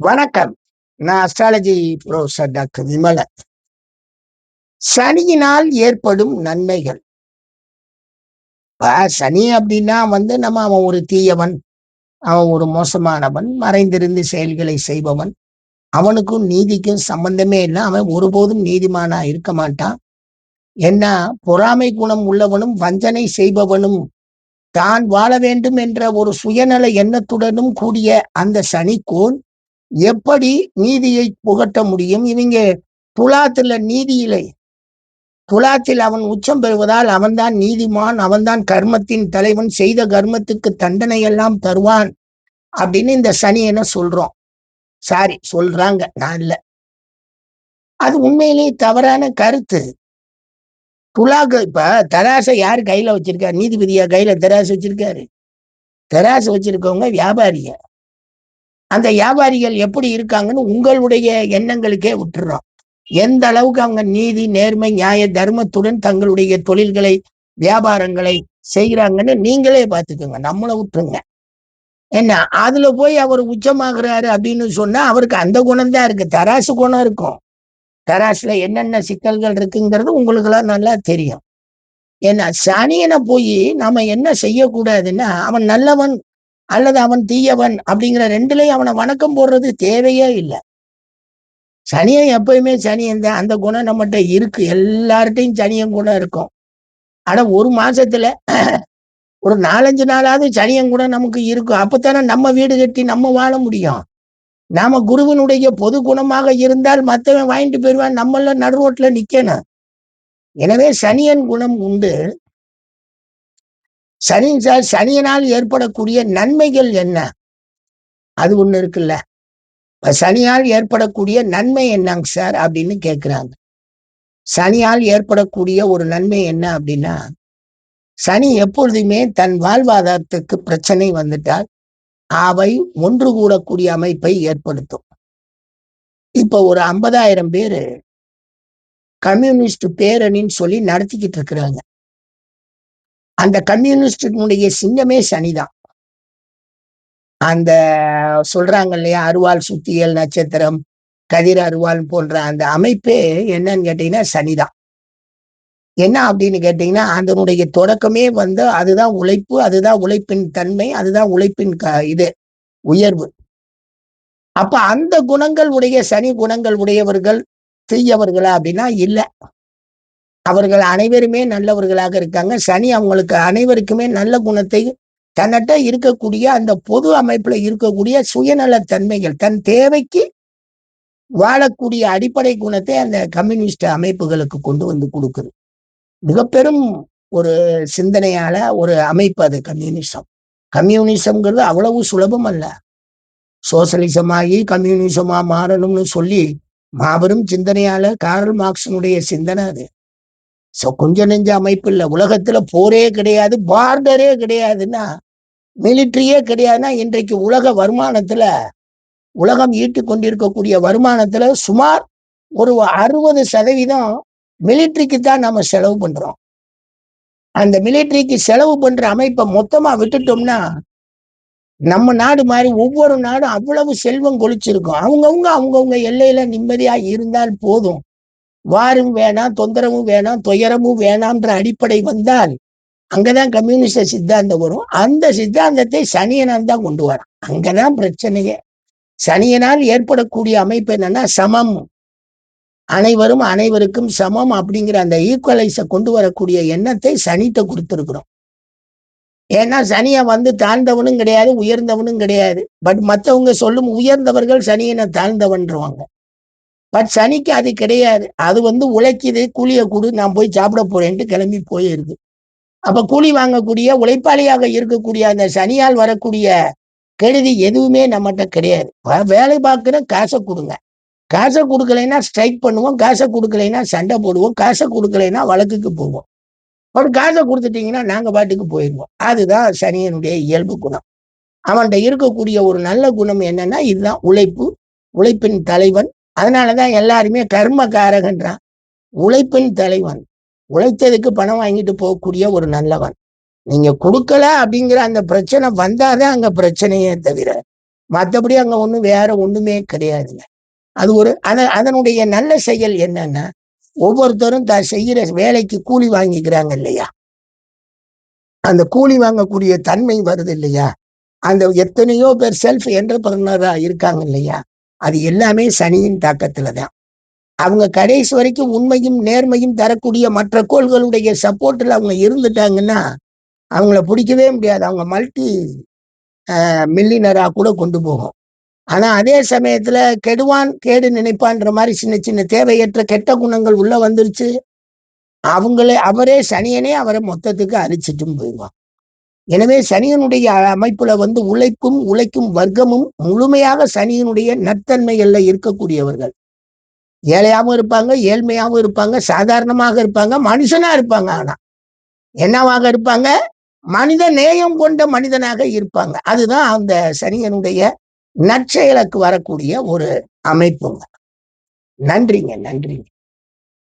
வணக்கம். நான் astrology professor doctor Vimalan சனியினால் ஏற்படும் நன்மைகள். சனி அப்படின்னா வந்து நம்ம அவன் ஒரு தீயவன் அவன் ஒரு மோசமானவன் மறைந்திருந்து செயல்களை செய்பவன். அவனுக்கும் நீதிக்கும் சம்பந்தமே இல்லை. அவன் ஒருபோதும் நீதிமானா இருக்க மாட்டான். என்ன பொறாமை குணம் உள்ளவனும் வஞ்சனை செய்பவனும் தான் வாழ வேண்டும் என்ற ஒரு சுயநல எண்ணத்துடனும் கூடிய அந்த சனிக்கோள் எப்படி நீதியை புகட்ட முடியும்? இவங்க துலாத்துல நீதியிலே. துலாத்தில் அவன் உச்சம் பெறுவதால் அவன்தான் நீதிமான் அவன்தான் கர்மத்தின் தலைவன் செய்த கர்மத்துக்கு தண்டனை எல்லாம் தருவான் அப்படின்னு இந்த சனி என்ன சொல்றோம்? சாரி சொல்றாங்க. நான் இல்ல. அது உண்மையிலேயே தவறான கருத்து. துலாக்கு இப்ப தராசை யாரு கையில வச்சிருக்காரு நீதிபதியா கையில தராசு வச்சிருக்காரு. தராசு வச்சிருக்கவங்க வியாபாரியா அந்த வியாபாரிகள் எப்படி இருக்காங்கன்னு உங்களுடைய எண்ணங்களுக்கே விட்டுறோம் எந்த அளவுக்கு அவங்க நீதி நேர்மை நியாய தர்மத்துடன் தங்களுடைய தொழில்களை வியாபாரங்களை செய்கிறாங்கன்னு நீங்களே பார்த்துக்கோங்க. நம்மளை விட்டுருங்க என்ன? அதுல போய் அவர் உச்சமாகிறாரு அப்படின்னு சொன்னா அவருக்கு அந்த குணம்தான் இருக்கு. தராசு குணம் இருக்கும். தராசுல என்னென்ன சிக்கல்கள் இருக்குங்கிறது உங்களுக்கு எல்லாம் நல்லா தெரியும். ஏன்னா சனியனை போய் நாம என்ன செய்யக்கூடாதுன்னா அவன் நல்லவன் அல்லது அவன் தீயவன் அப்படிங்கிற ரெண்டுலயும் அவனை வணக்கம் போடுறது தேவையே இல்லை. சனியன் எப்பயுமே சனியன் தான் அந்த குணம் நம்மகிட்ட இருக்கு. எல்லார்ட்டையும் சனியன் குணம் இருக்கும். ஆனா ஒரு மாசத்துல ஒரு நாலஞ்சு நாளாவது சனியன் குணம் நமக்கு இருக்கும். அப்பத்தானே நம்ம வீடு கட்டி நம்ம வாழ முடியும். நாம குருவினுடைய பொது குணமாக இருந்தால் மற்றவன் வாங்கிட்டு போயிடுவான். நம்மள நடு ரோட்ல நிக்கணும். எனவே சனியன் குணம் உண்டு. சனி சார் சனியினால் ஏற்படக்கூடிய நன்மைகள் என்ன? அது ஒண்ணு இருக்குல்ல. சனியால் ஏற்படக்கூடிய நன்மை என்னங்க சார்? அப்படின்னு கேக்குறாங்க. சனியால் ஏற்படக்கூடிய ஒரு நன்மை என்ன அப்படின்னா சனி எப்பொழுதுமே தன் வாழ்வாதாரத்துக்கு பிரச்சனை வந்துட்டால் அவை ஒன்று கூடக்கூடிய அமைப்பை ஏற்படுத்தும். இப்ப ஒரு ஐம்பதாயிரம் பேரு கம்யூனிஸ்ட் பேரணின்னு சொல்லி நடத்திக்கிட்டு இருக்கிறாங்க. அந்த கம்யூனிஸ்டினுடைய சிங்கமே சனிதான். அந்த சொல்றாங்க இல்லையா அருவாள் சுத்தியல் நட்சத்திரம் கதிர் அருவாள் போன்ற அந்த அமைப்பே என்னன்னு கேட்டீங்கன்னா சனிதான். என்ன அப்படின்னு கேட்டீங்கன்னா அதனுடைய தொடக்கமே வந்து அதுதான் உழைப்பு அதுதான் உழைப்பின் தன்மை அதுதான் உழைப்பின் க இது உயர்வு. அப்ப அந்த குணங்கள் உடைய சனி குணங்கள் உடையவர்கள் தீயவர்களா அப்படின்னா இல்லை. அவர்கள் அனைவருமே நல்லவர்களாக இருக்காங்க. சனி அவங்களுக்கு அனைவருக்குமே நல்ல குணத்தை தன்னிட்ட இருக்கக்கூடிய அந்த பொது அமைப்புல இருக்கக்கூடிய சுயநலத்தன்மைகள் தன் தேவைக்கு வாழக்கூடிய அடிப்படை குணத்தை அந்த கம்யூனிஸ்ட் அமைப்புகளுக்கு கொண்டு வந்து கொடுக்குது. மிக பெரும் ஒரு சிந்தனையால ஒரு அமைப்பு அது கம்யூனிசம். கம்யூனிசம்ங்கிறது அவ்வளவு சுலபம் அல்ல. சோசலிசமாகி கம்யூனிசமா மாறணும்னு சொல்லி மாபெரும் சிந்தனையால கார்ல் மார்க்ஸினுடைய சிந்தனை அது. சோ கொஞ்ச நெஞ்ச அமைப்பு இல்ல உலகத்துல போரே கிடையாது பார்டரே கிடையாதுன்னா மிலிட்ரியே கிடையாதுன்னா இன்றைக்கு உலக வருமானத்துல உலகம் ஈட்டு கொண்டிருக்கக்கூடிய வருமானத்துல சுமார் ஒரு அறுபது சதவீதம் மிலிட்ரிக்கு தான் நம்ம செலவு பண்றோம். அந்த மிலிட்ரிக்கு செலவு பண்ற அமைப்பை மொத்தமா விட்டுட்டோம்னா நம்ம நாடு மாதிரி ஒவ்வொரு நாடும் அவ்வளவு செல்வம் கொளிச்சிருக்கும். அவங்கவுங்க அவங்கவுங்க எல்லையில நிம்மதியா இருந்தால் போதும். வாரும் வேணாம் தொந்தரவும் வேணாம் துயரமும் வேணாம்ன்ற அடிப்படை வந்தால் அங்கதான் கம்யூனிஸ்ட சித்தாந்தம் வரும். அந்த சித்தாந்தத்தை சனியனான் தான் கொண்டு வரான். அங்கதான் பிரச்சனையே. சனியனால் ஏற்படக்கூடிய அமைப்பு என்னன்னா சமம். அனைவரும் அனைவருக்கும் சமம் அப்படிங்கிற அந்த ஈக்குவலைஸ கொண்டு வரக்கூடிய எண்ணத்தை சனித்த கொடுத்துருக்குறோம். ஏன்னா சனியை வந்து தாழ்ந்தவனும் கிடையாது உயர்ந்தவனும் கிடையாது. பட் மற்றவங்க சொல்லும் உயர்ந்தவர்கள் சனியனை தாழ்ந்தவன்றவாங்க. பட் சனிக்கு அது கிடையாது. அது வந்து உழைக்குது கூலியை கொடு நான் போய் சாப்பிட போறேன்ட்டு கிளம்பி போயிருது. அப்ப கூலி வாங்கக்கூடிய உழைப்பாளியாக இருக்கக்கூடிய அந்த சனியால் வரக்கூடிய கெடுதி எதுவுமே நம்மகிட்ட கிடையாது. வேலை பார்க்குற காசை கொடுங்க. காசை கொடுக்கலைன்னா ஸ்ட்ரைக் பண்ணுவோம். காசை கொடுக்கலைன்னா சண்டை போடுவோம். காசை கொடுக்கலைன்னா வழக்குக்கு போவோம். ஒரு காசை கொடுத்துட்டீங்கன்னா நாங்கள் பாட்டுக்கு போயிடுவோம் அதுதான் சனியனுடைய இயல்பு குணம். அவன்கிட்ட இருக்கக்கூடிய ஒரு நல்ல குணம் என்னன்னா இதுதான் உழைப்பு. உழைப்பின் தலைவன். அதனாலதான் எல்லாருமே கர்மகாரகன்றான் உழைப்பின் தலைவன் உழைத்ததுக்கு பணம் வாங்கிட்டு போகக்கூடிய ஒரு நல்லவன் நீங்க கொடுக்கல அப்படிங்கிற அந்த பிரச்சனை வந்தாதான் அங்க பிரச்சனையே தவிர மத்தபடி அங்க ஒண்ணும் வேற ஒண்ணுமே கிடையாதுங்க. அது ஒரு அத அதனுடைய நல்ல செயல் என்னன்னா, ஒவ்வொருத்தரும் தான் செய்யற வேலைக்கு கூலி வாங்கிக்கிறாங்க இல்லையா? அந்த கூலி வாங்கக்கூடிய தன்மை வருது இல்லையா? அந்த எத்தனையோ பேர் செல்ஃப் என்டர்பிரனரா இருக்காங்க இல்லையா? அது எல்லாமே சனியின் தாக்கத்துல தான். அவங்க கடைசி வரைக்கும் உண்மையும், நேர்மையும் தரக்கூடிய மற்ற கோள்களுடைய சப்போர்ட்ல அவங்க இருந்துட்டாங்கன்னா, அவங்கள பிடிக்கவே முடியாது. அவங்க மல்டி மில்லினரா மில்லியனரா கூட கொண்டு போகும். ஆனா அதே சமயத்துல கெடுவான், கேடு நினைப்பான்ற மாதிரி சின்ன சின்ன தேவையற்ற கெட்ட குணங்கள் உள்ள வந்துருச்சு. அவங்களே அவரே சனியனே அவரை மொத்தத்துக்கு அரிச்சிட்டும் போயிடுவான் எனவே சனியனுடைய அமைப்புல வந்து உழைப்பும், உழைக்கும் வர்க்கமும் முழுமையாக சனியினுடைய நற்தன்மைகள்ல இருக்கக்கூடியவர்கள். ஏழையாவும் இருப்பாங்க, ஏழ்மையாவும் இருப்பாங்க, சாதாரணமாக இருப்பாங்க, மனுஷனா இருப்பாங்க ஆனா. என்னவாக இருப்பாங்க? மனித நேயம் கொண்ட மனிதனாக இருப்பாங்க. அதுதான் அந்த சனியனுடைய நற்செயலுக்கு வரக்கூடிய ஒரு அமைப்புங்க. நன்றிங்க, நன்றிங்க.